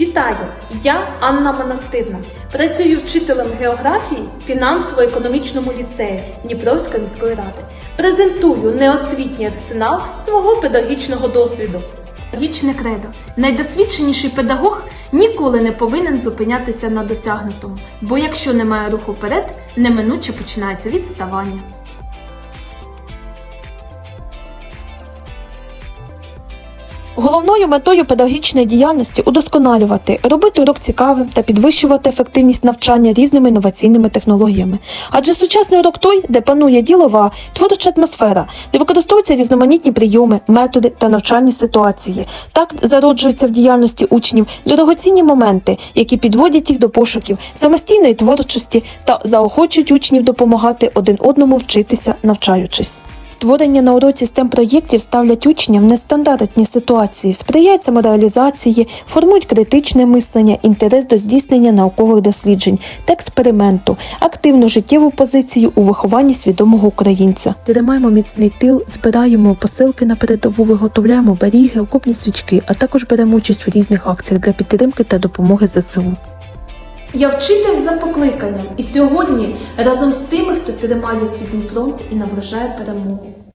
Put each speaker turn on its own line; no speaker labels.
Вітаю! Я Анна Монастирна. Працюю вчителем географії фінансово-економічному ліцеї Дніпровської міської ради. Презентую неосвітній арсенал свого педагогічного досвіду. Педагогічне кредо. Найдосвідченіший педагог ніколи не повинен зупинятися на досягнутому, бо якщо немає руху вперед, неминуче починається відставання. Головною метою педагогічної діяльності удосконалювати, робити урок цікавим та підвищувати ефективність навчання різними інноваційними технологіями. Адже сучасний урок той, де панує ділова, творча атмосфера, де використовуються різноманітні прийоми, методи та навчальні ситуації. Так зароджуються в діяльності учнів дорогоцінні моменти, які підводять їх до пошуків самостійної творчості та заохочують учнів допомагати один одному вчитися, навчаючись. Створення на уроці STEM проєктів ставлять учням в нестандартні ситуації, сприяють самореалізації, формують критичне мислення, інтерес до здійснення наукових досліджень та експерименту, активну життєву позицію у вихованні свідомого українця. Тримаємо міцний тил, збираємо посилки на передову, виготовляємо баріги, окопні свічки, а також беремо участь в різних акціях для підтримки та допомоги ЗСУ. Я вчитель за покликанням, і сьогодні разом з тими, хто тримає світній фронт і наближає перемогу.